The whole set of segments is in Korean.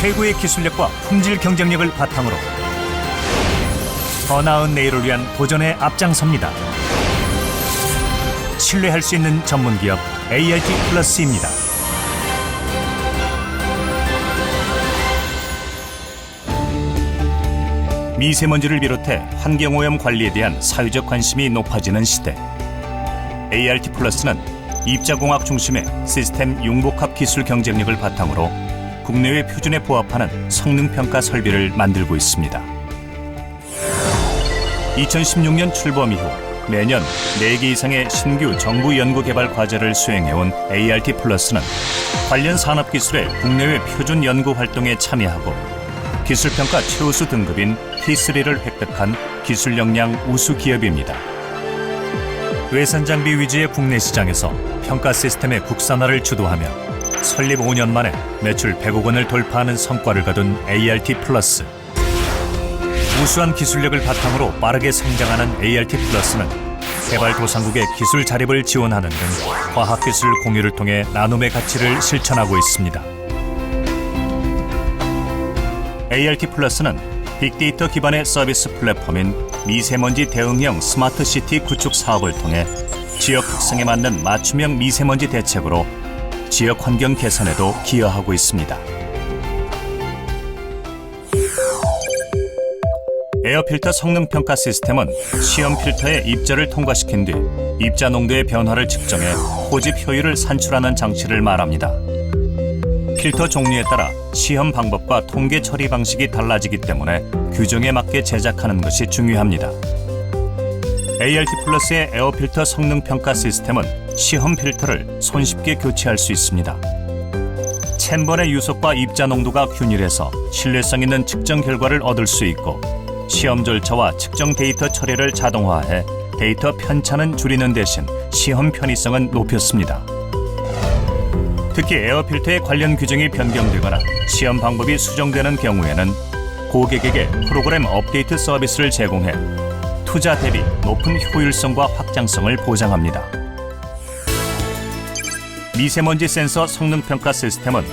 최고의 기술력과 품질 경쟁력을 바탕으로 더 나은 내일을 위한 도전에 앞장섭니다. 신뢰할 수 있는 전문 기업 ART 플러스입니다. 미세먼지를 비롯해 환경오염 관리에 대한 사회적 관심이 높아지는 시대. ART 플러스는 입자공학 중심의 시스템 융복합 기술 경쟁력을 바탕으로 국내외 표준에 부합하는 성능 평가 설비를 만들고 있습니다. 2016년 출범 이후 매년 4개 이상의 신규 정부 연구 개발 과제를 수행해온 ART 플러스는 관련 산업 기술의 국내외 표준 연구 활동에 참여하고 기술 평가 최우수 등급인 T3를 획득한 기술 역량 우수 기업입니다. 외산 장비 위주의 국내 시장에서 평가 시스템의 국산화를 주도하며 설립 5년 만에 매출 100억 원을 돌파하는 성과를 거둔 ART 플러스. 우수한 기술력을 바탕으로 빠르게 성장하는 ART 플러스는 개발도상국의 기술 자립을 지원하는 등 과학기술 공유를 통해 나눔의 가치를 실천하고 있습니다. ART 플러스는 빅데이터 기반의 서비스 플랫폼인 미세먼지 대응형 스마트 시티 구축 사업을 통해 지역 특성에 맞는 맞춤형 미세먼지 대책으로 지역 환경 개선에도 기여하고 있습니다. 에어필터 성능 평가 시스템은 시험 필터의 입자를 통과시킨 뒤 입자 농도의 변화를 측정해 호집 효율을 산출하는 장치를 말합니다. 필터 종류에 따라 시험 방법과 통계 처리 방식이 달라지기 때문에 규정에 맞게 제작하는 것이 중요합니다. ART 플러스의 에어필터 성능 평가 시스템은 시험 필터를 손쉽게 교체할 수 있습니다. 챔버의 유속과 입자 농도가 균일해서 신뢰성 있는 측정 결과를 얻을 수 있고 시험 절차와 측정 데이터 처리를 자동화해 데이터 편차는 줄이는 대신 시험 편의성은 높였습니다. 특히 에어필터의 관련 규정이 변경되거나 시험 방법이 수정되는 경우에는 고객에게 프로그램 업데이트 서비스를 제공해 투자 대비 높은 효율성과 확장성을 보장합니다. 미세먼지 센서 성능 평가 시스템은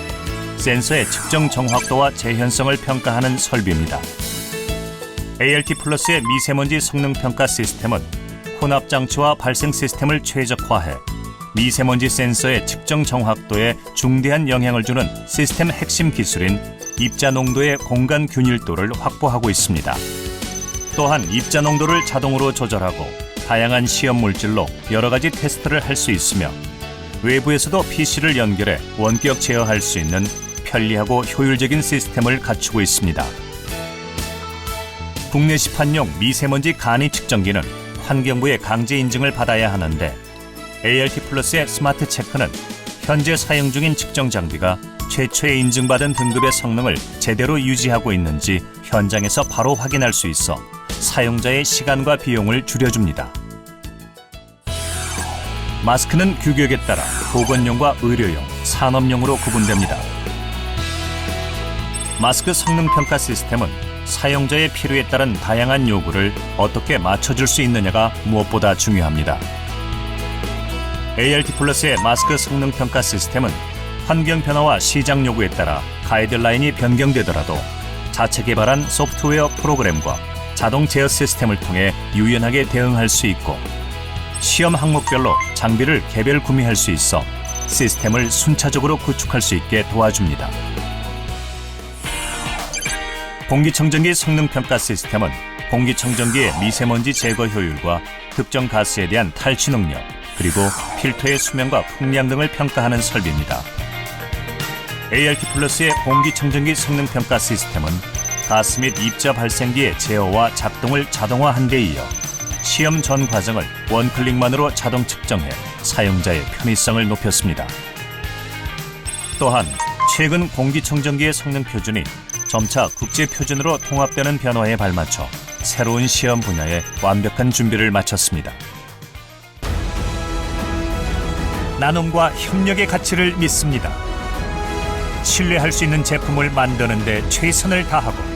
센서의 측정 정확도와 재현성을 평가하는 설비입니다. ART 플러스의 미세먼지 성능 평가 시스템은 혼합 장치와 발생 시스템을 최적화해 미세먼지 센서의 측정 정확도에 중대한 영향을 주는 시스템 핵심 기술인 입자 농도의 공간 균일도를 확보하고 있습니다. 또한 입자 농도를 자동으로 조절하고 다양한 시험 물질로 여러 가지 테스트를 할 수 있으며 외부에서도 PC를 연결해 원격 제어할 수 있는 편리하고 효율적인 시스템을 갖추고 있습니다. 국내 시판용 미세먼지 간이 측정기는 환경부의 강제 인증을 받아야 하는데 ART 플러스의 스마트 체크는 현재 사용 중인 측정 장비가 최초에 인증받은 등급의 성능을 제대로 유지하고 있는지 현장에서 바로 확인할 수 있어 사용자의 시간과 비용을 줄여줍니다. 마스크는 규격에 따라 보건용과 의료용, 산업용으로 구분됩니다. 마스크 성능 평가 시스템은 사용자의 필요에 따른 다양한 요구를 어떻게 맞춰줄 수 있느냐가 무엇보다 중요합니다. ART 플러스의 마스크 성능 평가 시스템은 환경 변화와 시장 요구에 따라 가이드라인이 변경되더라도 자체 개발한 소프트웨어 프로그램과 자동 제어 시스템을 통해 유연하게 대응할 수 있고 시험 항목별로 장비를 개별 구매할 수 있어 시스템을 순차적으로 구축할 수 있게 도와줍니다. 공기청정기 성능 평가 시스템은 공기청정기의 미세먼지 제거 효율과 특정 가스에 대한 탈취 능력, 그리고 필터의 수명과 풍량 등을 평가하는 설비입니다. ART 플러스의 공기청정기 성능 평가 시스템은 가스 및 입자 발생기의 제어와 작동을 자동화한 데 이어 시험 전 과정을 원클릭만으로 자동 측정해 사용자의 편의성을 높였습니다. 또한 최근 공기청정기의 성능 표준이 점차 국제 표준으로 통합되는 변화에 발맞춰 새로운 시험 분야에 완벽한 준비를 마쳤습니다. 나눔과 협력의 가치를 믿습니다. 신뢰할 수 있는 제품을 만드는 데 최선을 다하고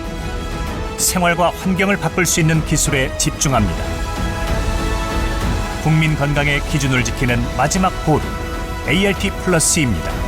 생활과 환경을 바꿀 수 있는 기술에 집중합니다. 국민 건강의 기준을 지키는 마지막 보루 ART 플러스입니다.